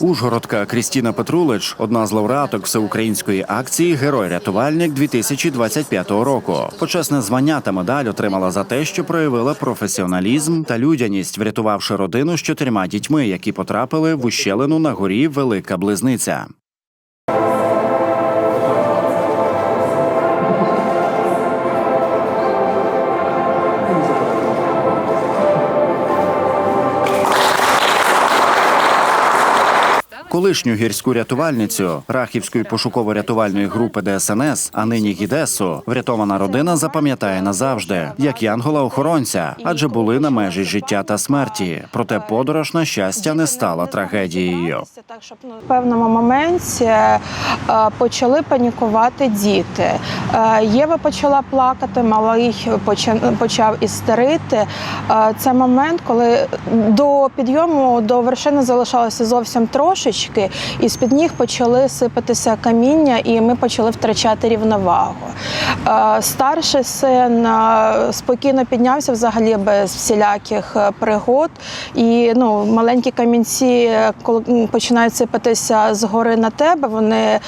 Ужгородка Крістіна Петрулич одна з лауреаток всеукраїнської акції Герой-рятувальник 2025 року. Почесне звання та медаль отримала за те, що проявила професіоналізм та людяність, врятувавши родину з чотирма дітьми, які потрапили в ущелину на горі Велика Близниця. Колишню гірську рятувальницю Рахівської пошуково-рятувальної групи ДСНС, а нині Гідесу, врятована родина запам'ятає назавжди, як янгола-охоронця, адже були на межі життя та смерті. Проте подорож на щастя не стала трагедією. В певному моменті е, почали панікувати діти. Е, Єва почала плакати, малий поча- почав істерити. Е, Це момент, коли до підйому до вершини залишалося зовсім трошечки, і з-під ніг почали сипатися каміння, і ми почали втрачати рівновагу. Е, Старший син е, спокійно піднявся взагалі без всіляких е, пригод. І ну, маленькі камінці, коли починають сипатися згори на тебе, вони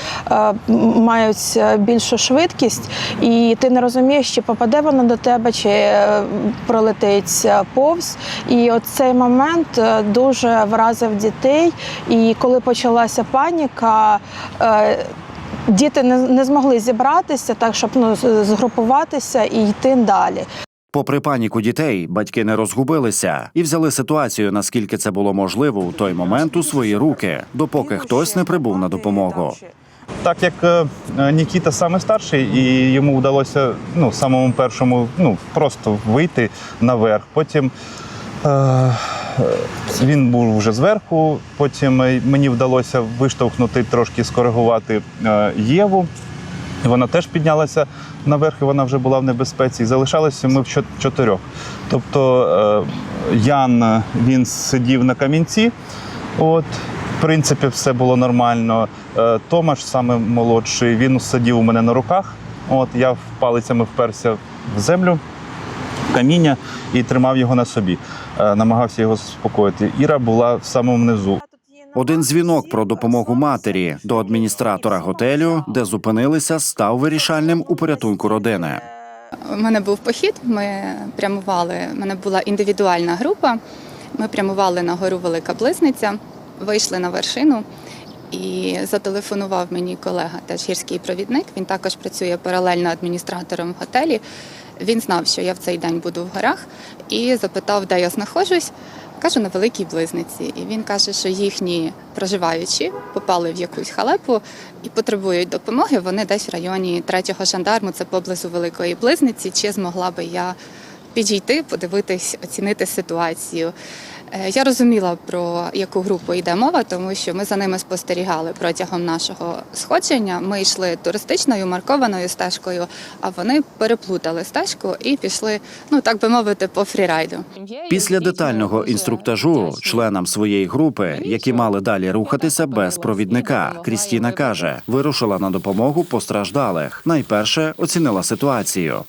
мають більшу швидкість, і ти не розумієш, чи попаде воно до тебе, чи пролетить повз. І от цей момент дуже вразив дітей. І коли почалася паніка, е, діти не, не змогли зібратися так, щоб ну, згрупуватися і йти далі. Попри паніку дітей, батьки не розгубилися і взяли ситуацію, наскільки це було можливо у той момент у свої руки, допоки хтось не прибув на допомогу. Так як е, Нікіта саме старший, і йому вдалося ну, самому першому ну, просто вийти наверх. Потім е, він був вже зверху, потім е, мені вдалося виштовхнути, трошки скоригувати е, Єву. Вона теж піднялася наверх, і вона вже була в небезпеці. І залишалися ми в чотирьох. Тобто е, Ян е, він сидів на камінці. От, в принципі, все було нормально. Е, Томаш, саме молодший, він сидів у мене на руках. От, я палицями вперся в землю, каміння і тримав його на собі. Е, Намагався його заспокоїти. Іра була в самому низу. Один дзвінок про допомогу матері до адміністратора готелю, де зупинилися, став вирішальним у порятунку родини. У мене був похід. Ми прямували. У мене була індивідуальна група. Ми прямували на гору Велика Близниця, вийшли на вершину. І зателефонував мені колега, теж гірський провідник. Він також працює паралельно адміністратором в готелі. Він знав, що я в цей день буду в горах, і запитав, де я знаходжусь. Кажу, на великій близниці. І він каже, що їхні проживаючі попали в якусь халепу і потребують допомоги. Вони десь в районі третього жандарму, це поблизу великої близниці. Чи змогла би я підійти, подивитись, оцінити ситуацію? Е, Я розуміла про яку групу йде мова, тому що ми за ними спостерігали протягом нашого сходження. Ми йшли туристичною маркованою стежкою, а вони переплутали стежку і пішли, ну так би мовити, по фрірайду. Після детального інструктажу членам своєї групи, які мали далі рухатися без провідника, Крістіна каже, вирушила на допомогу постраждалих. Найперше оцінила ситуацію.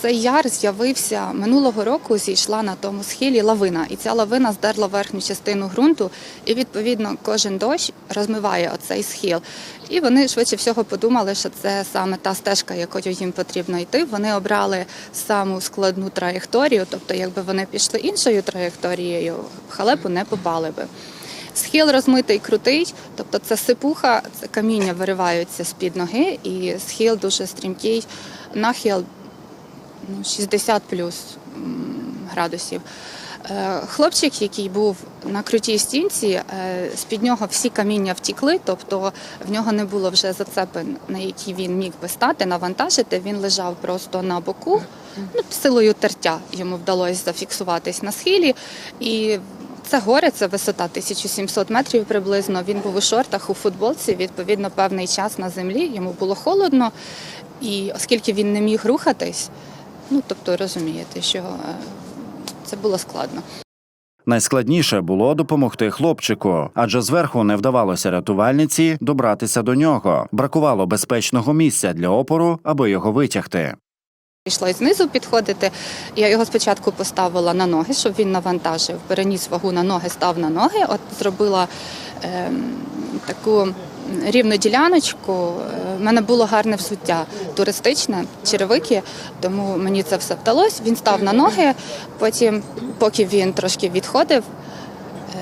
Цей яр з'явився минулого року. Зійшла на тому схилі лавина, і ця лавина здерла верхню частину ґрунту. І відповідно кожен дощ розмиває оцей схил. І вони швидше всього подумали, що це саме та стежка, якою їм потрібно йти. Вони обрали саму складну траєкторію, тобто, якби вони пішли іншою траєкторією, в халепу не попали би. Схил розмитий крутий, тобто це сипуха, це каміння вириваються з-під ноги, і схил дуже стрімкий, нахил ну, 60 плюс градусів. Е, Хлопчик, який був на крутій стінці, е, з-під нього всі каміння втікли, тобто в нього не було вже зацепин, на які він міг би стати, навантажити. Він лежав просто на боку. Ну, силою тертя йому вдалося зафіксуватись на схилі. І це горе, це висота 1700 метрів приблизно. Він був у шортах у футболці. Відповідно, певний час на землі. Йому було холодно, і оскільки він не міг рухатись, ну тобто розумієте, що е, це було складно. Найскладніше було допомогти хлопчику, адже зверху не вдавалося рятувальниці добратися до нього. Бракувало безпечного місця для опору, аби його витягти. Прийшлось знизу підходити. Я його спочатку поставила на ноги, щоб він навантажив, переніс вагу на ноги, став на ноги. От зробила ем, таку рівну діляночку. В мене було гарне взуття туристичне, черевики, тому мені це все вдалося. Він став на ноги. Потім, поки він трошки відходив, е,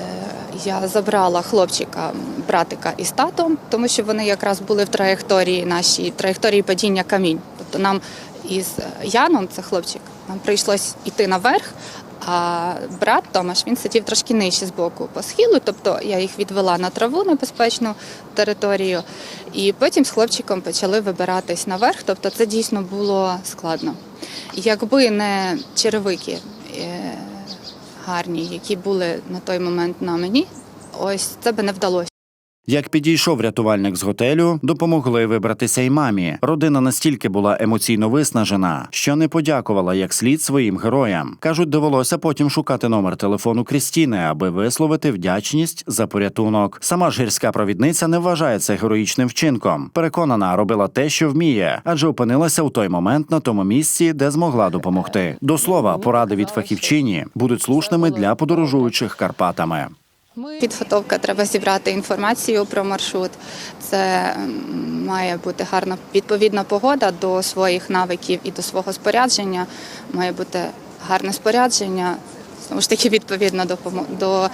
я забрала хлопчика, братика із татом, тому що вони якраз були в траєкторії нашій траєкторії падіння камінь. Тобто нам із Яном, це хлопчик, нам прийшлось йти наверх. А брат Томаш він сидів трошки нижче з боку по схилу, тобто я їх відвела на траву небезпечну територію, і потім з хлопчиком почали вибиратись наверх. Тобто це дійсно було складно. Якби не черевики е, гарні, які були на той момент на мені, ось це би не вдалося. Як підійшов рятувальник з готелю, допомогли вибратися й мамі. Родина настільки була емоційно виснажена, що не подякувала як слід своїм героям. кажуть, довелося потім шукати номер телефону Крістіни, аби висловити вдячність за порятунок. Сама ж гірська провідниця не вважає це героїчним вчинком. Переконана, робила те, що вміє, адже опинилася у той момент на тому місці, де змогла допомогти. До слова, поради від фахівчині будуть слушними для подорожуючих Карпатами. Підготовка треба зібрати інформацію про маршрут. Це має бути гарна відповідна погода до своїх навиків і до свого спорядження. Має бути гарне спорядження. Знову ж таки, відповідно до до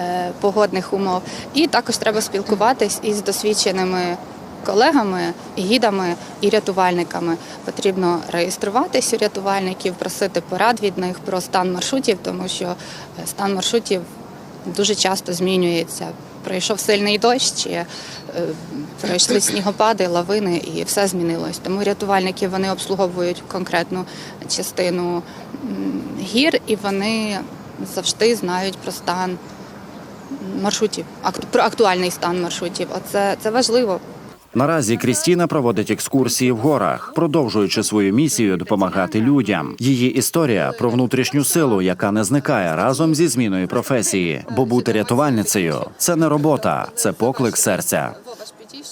е, погодних умов. І також треба спілкуватись із досвідченими колегами, гідами і рятувальниками. Потрібно реєструватись у рятувальників, просити порад від них про стан маршрутів, тому що е, стан маршрутів дуже часто змінюється. Пройшов сильний дощ, е, пройшли снігопади, лавини, і все змінилось. Тому рятувальники вони обслуговують конкретну частину гір, і вони завжди знають про стан маршрутів, про актуальний стан маршрутів. Оце це важливо. Наразі Крістіна проводить екскурсії в горах, продовжуючи свою місію допомагати людям. Її історія про внутрішню силу, яка не зникає разом зі зміною професії. Бо бути рятувальницею це не робота, це поклик серця.